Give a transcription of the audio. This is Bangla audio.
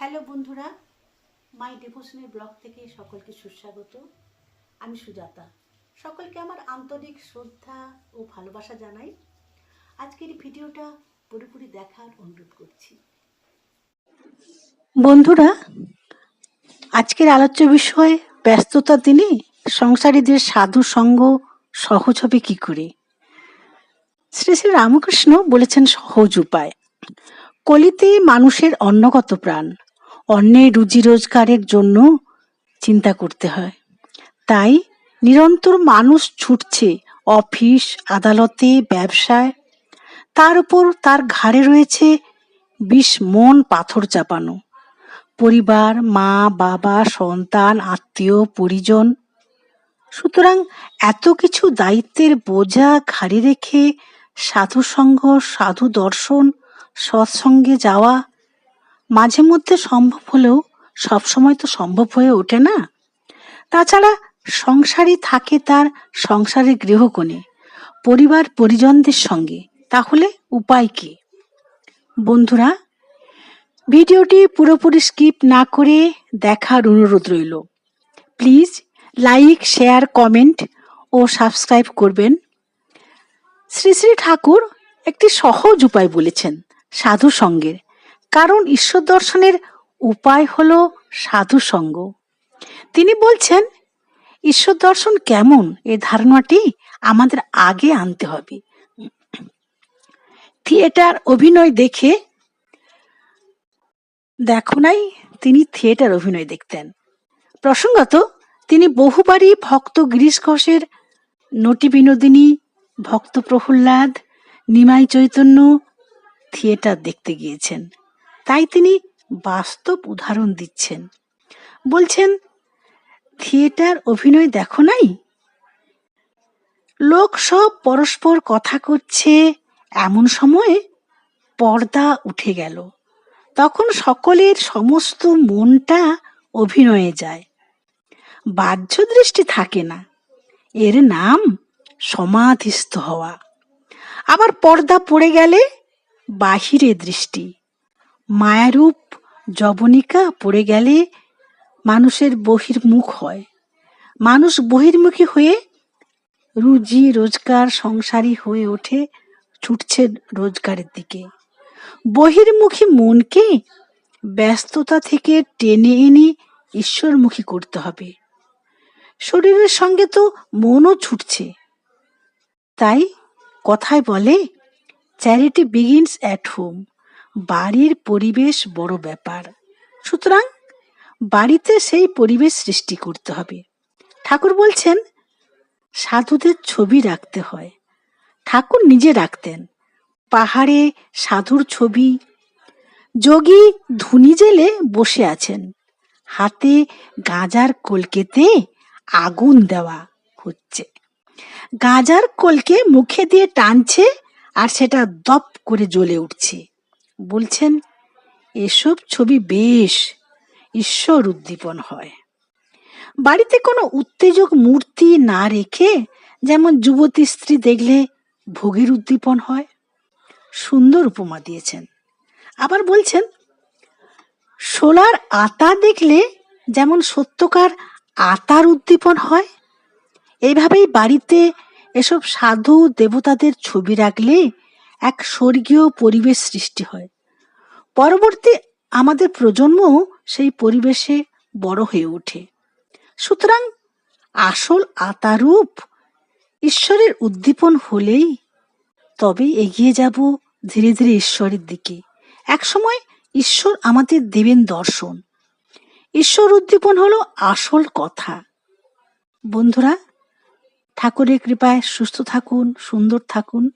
হ্যালো বন্ধুরা, মাই ডিভোশনের ব্লগ থেকে সকলকে সুস্বাগত। আমি সুজাতা। সকলকে আমার আন্তরিক শ্রদ্ধা ও ভালোবাসা জানাই। আজকের ভিডিওটা পুরোপুরি দেখার অনুরোধ করছি। বন্ধুরা, আজকের আলোচ্য বিষয় ব্যস্ততা দিনে সংসারীদের সাধু সঙ্গ সহজ হবে কি করে? শ্রী শ্রী রামকৃষ্ণ বলেছেন সহজ উপায়। কলিতে মানুষের অন্নগত প্রাণ। অন্যের রুজি রোজগারের জন্য চিন্তা করতে হয়। তাই নিরন্তর মানুষ ছুটছে অফিস, আদালতে, ব্যবসায়। তার উপর তার ঘাড়ে রয়েছে বিষ মন পাথর চাপানো। পরিবার, মা, বাবা, সন্তান, আত্মীয়, পরিজন। সুতরাং এত কিছু দায়িত্বের বোঝা ঘাড়ে রেখে সাধু সঙ্গ সাধু দর্শন সৎসঙ্গে যাওয়া মাঝে মধ্যে সম্ভব হলেও সবসময় তো সম্ভব হয়ে ওঠে না। তাছাড়া সংসারই থাকে তার সংসারের গৃহকোণে, পরিবার পরিজনদের সঙ্গে। তাহলে উপায় কি? বন্ধুরা, ভিডিওটি পুরোপুরি স্কিপ না করে দেখার অনুরোধ রইল। প্লিজ লাইক, শেয়ার, কমেন্ট ও সাবস্ক্রাইব করবেন। শ্রী শ্রী ঠাকুর একটি সহজ উপায় বলেছেন, সাধু সঙ্গের। কারণ ঈশ্বর দর্শনের উপায় হলো সাধু সঙ্গ। তিনি বলছেন, ঈশ্বর দর্শন কেমন? এ ধারণাটি আমাদের আগে আনতে হবে। থিয়েটার অভিনয় দেখে দেখো নাই, তিনি থিয়েটার অভিনয় দেখতেন। প্রসঙ্গত, তিনি বহুবারই ভক্ত গিরিশ ঘোষের নটি বিনোদিনী, ভক্ত প্রহ্লাদ, নিমাই চৈতন্য থিয়েটার দেখতে গিয়েছেন। তাই তিনি বাস্তব উদাহরণ দিচ্ছেন। বলছেন, থিয়েটার অভিনয় দেখো নাই? লোক সব পরস্পর কথা করছে, এমন সময়ে পর্দা উঠে গেল। তখন সকলের সমস্ত মনটা অভিনয়ে যায়। বাহ্য দৃষ্টি থাকে না। এর নাম সমাধিস্থ হওয়া। আবার পর্দা পড়ে গেলে বাহিরে দৃষ্টি। মায়ারূপ জবনিকা পড়ে গেলে মানুষের বহির্মুখ হয়। মানুষ বহির্মুখী হয়ে রুজি রোজগার, সংসারী হয়ে ওঠে, ছুটছে রোজগারের দিকে। বহির্মুখী মনকে ব্যস্ততা থেকে টেনে এনে ঈশ্বরমুখী করতে হবে। শরীরের সঙ্গে তো মনও ছুটছে। তাই কথায় বলে চ্যারিটি বিগিনস অ্যাট হোম বাড়ির পরিবেশ বড় ব্যাপার। সুতরাং বাড়িতে সেই পরিবেশ সৃষ্টি করতে হবে। ঠাকুর বলছেন, সাধুদের ছবি রাখতে হয়। ঠাকুর নিজে রাখতেন। পাহাড়ে সাধুর ছবি। যোগী ধুনি জেলে বসে আছেন। হাতে গাঁজার কলকেতে আগুন দেওয়া হচ্ছে। গাঁজার কলকে মুখে দিয়ে টানছে আর সেটা দপ করে জ্বলে উঠছে। বলছেন, এসব ছবি বেশ ঈশ্বর উদ্দীপন হয়। বাড়িতে কোনো উত্তেজক মূর্তি না রেখে যেমন যুবতী স্ত্রী দেখলে ভোগের উদ্দীপন হয়। সুন্দর উপমা দিয়েছেন। আবার বলছেন, সোলার আতা দেখলে যেমন সত্যকার আতার উদ্দীপন হয় এইভাবেই বাড়িতে এসব সাধু দেবতাদের ছবি রাখলে এক স্বর্গীয় পরিবেশ সৃষ্টি হয়। পরবর্তী আমাদের প্রজন্ম সেই পরিবেশে বড় হয়ে ওঠে। সুতরাং আসল আতারূপ ঈশ্বরের উদ্দীপন হলেই তবে এগিয়ে যাব ধীরে ধীরে ঈশ্বরের দিকে। একসময় ঈশ্বর আমাদের দেবেন দর্শন। ঈশ্বর উদ্দীপন হলো আসল কথা। বন্ধুরা, ঠাকুরের কৃপায় সুস্থ থাকুন, সুন্দর থাকুন।